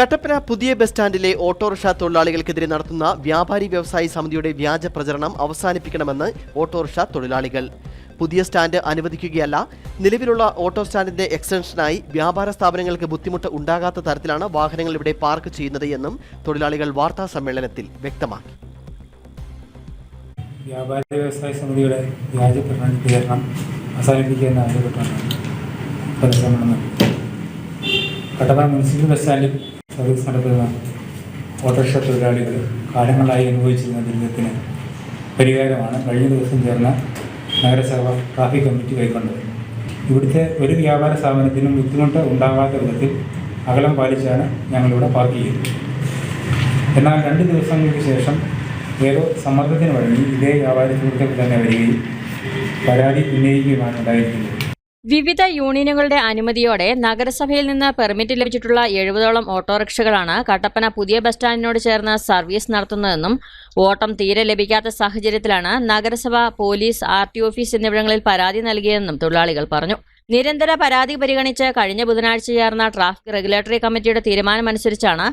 കട്ടപ്പന പുതിയ bus സ്റ്റാൻഡിലെ autorickshaw തൊഴിലാളികൾക്കെതിരെ നടത്തുന്ന വ്യാപാരി വ്യവസായി സമിതിയുടെ വ്യാജ പ്രചരണം അവസാനിപ്പിക്കണമെന്ന് ഓട്ടോറിക്ഷ തൊഴിലാളികൾ. പുതിയ സ്റ്റാൻഡ് അനുവദിക്കുകയല്ല നിലവിലുള്ള ഓട്ടോ സ്റ്റാൻഡിന്റെ എക്സ്റ്റൻഷനായി വ്യാപാര സ്ഥാപനങ്ങൾക്ക് ബുദ്ധിമുട്ട് ഉണ്ടാകാത്ത തരത്തിലാണ് വാഹനങ്ങൾ ഇവിടെ പാർക്ക് ചെയ്യുന്നത് എന്നും തൊഴിലാളികൾ വാർത്താ സമ്മേളനത്തിൽ വ്യക്തമാക്കി. വ്യാപാരി വ്യവസായ സമിതിയുടെ വ്യാജ പ്രചരണം കട്ടപ്പന മുനിസിപ്പൽ ബസ് സ്റ്റാൻഡിൽ സർവീസ് നടത്തുന്ന ഓട്ടോറിക്ഷ തൊഴിലാളികൾ കാലങ്ങളായി അനുഭവിച്ചിരുന്ന ദുരിതത്തിന് പരിഹാരമാണ് കഴിഞ്ഞ ദിവസം ചേർന്ന നഗരസഭ ട്രാഫിക് കമ്മിറ്റി കൈക്കൊണ്ടത്. ഇവിടുത്തെ ഒരു വ്യാപാര സ്ഥാപനത്തിനും ബുദ്ധിമുട്ട് ഉണ്ടാകാത്ത വിധത്തിൽ അകലം പാലിച്ചാണ് ഞങ്ങളിവിടെ പാർക്ക് ചെയ്തത് എന്നാൽ രണ്ട് ദിവസങ്ങൾക്ക് ശേഷം ഏതോ സമ്മർദ്ദത്തിന് വഴങ്ങി ഇതേ വ്യാപാര സുഹൃത്തുക്കൾ തന്നെ വരികയും പരാതി ഉന്നയിക്കുകയുമാണ് ഉണ്ടായിരിക്കുന്നത്. വിവിധ യൂണിയനുകളുടെ അനുമതിയോടെ നഗരസഭയിൽ നിന്ന് പെർമിറ്റ് ലഭിച്ചിട്ടുള്ള എഴുപതോളം ഓട്ടോറിക്ഷകളാണ് കട്ടപ്പന പുതിയ ബസ് സ്റ്റാൻഡിനോട് ചേർന്ന് സർവീസ് നടത്തുന്നതെന്നും ഓട്ടം തീരെ ലഭിക്കാത്ത സാഹചര്യത്തിലാണ് നഗരസഭ പോലീസ് ആർ ടി ഓഫീസ് എന്നിവിടങ്ങളിൽ പരാതി നൽകിയതെന്നും തൊഴിലാളികൾ പറഞ്ഞു. നിരന്തര പരാതി പരിഗണിച്ച് കഴിഞ്ഞ ബുധനാഴ്ച ചേർന്ന ട്രാഫിക് റെഗുലേറ്ററി കമ്മിറ്റിയുടെ തീരുമാനമനുസരിച്ചാണ്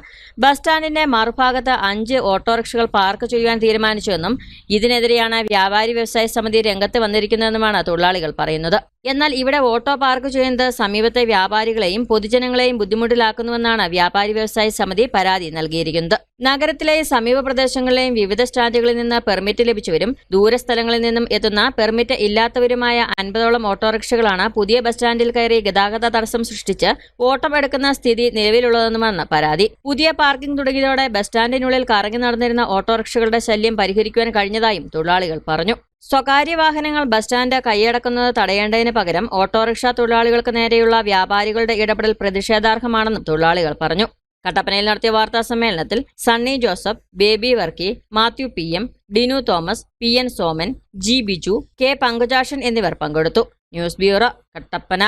ബസ് സ്റ്റാൻഡിന്റെ മറുഭാഗത്ത് അഞ്ച് ഓട്ടോറിക്ഷകൾ പാർക്ക് ചെയ്യുവാൻ തീരുമാനിച്ചുവെന്നും ഇതിനെതിരെയാണ് വ്യാപാരി വ്യവസായ സമിതി രംഗത്ത് വന്നിരിക്കുന്നതെന്നുമാണ് തൊഴിലാളികൾ പറയുന്നത്. എന്നാൽ ഇവിടെ ഓട്ടോ പാർക്ക് ചെയ്യുന്നത് സമീപത്തെ വ്യാപാരികളെയും പൊതുജനങ്ങളെയും ബുദ്ധിമുട്ടിലാക്കുന്നുവെന്നാണ് വ്യാപാരി വ്യവസായ സമിതി പരാതി നൽകിയിരിക്കുന്നത്. നഗരത്തിലെ സമീപ പ്രദേശങ്ങളിലെയും വിവിധ സ്റ്റാൻഡുകളിൽ നിന്ന് പെർമിറ്റ് ലഭിച്ചവരും ദൂരസ്ഥലങ്ങളിൽ നിന്നും എത്തുന്ന പെർമിറ്റ് ഇല്ലാത്തവരുമായ അൻപതോളം ഓട്ടോറിക്ഷകളാണ് പുതിയ ബസ് സ്റ്റാൻഡിൽ കയറി ഗതാഗത തടസ്സം സൃഷ്ടിച്ച് ഓട്ടം എടുക്കുന്ന സ്ഥിതി നിലവിലുള്ളതെന്നുമാണ് പരാതി. പുതിയ പാർക്കിംഗ് തുടങ്ങിയതോടെ ബസ് സ്റ്റാൻഡിനുള്ളിൽ കറങ്ങി നടന്നിരുന്ന ഓട്ടോറിക്ഷകളുടെ ശല്യം പരിഹരിക്കുവാൻ കഴിഞ്ഞതായും തൊഴിലാളികൾ പറഞ്ഞു. സ്വകാര്യ വാഹനങ്ങൾ ബസ് സ്റ്റാൻഡ് കൈയടക്കുന്നത് തടയേണ്ടതിന് പകരം ഓട്ടോറിക്ഷ തൊഴിലാളികൾക്ക് നേരെയുള്ള വ്യാപാരികളുടെ ഇടപെടൽ പ്രതിഷേധാർഹമാണെന്നും തൊഴിലാളികൾ പറഞ്ഞു. കട്ടപ്പനയിൽ നടത്തിയ വാർത്താ സമ്മേളനത്തിൽ Sunny Joseph Baby Varkey Mathew P M Dinu Thomas P N Soman G Biju K Pankajakshan എന്നിവർ പങ്കെടുത്തു. News bureau Kattappana.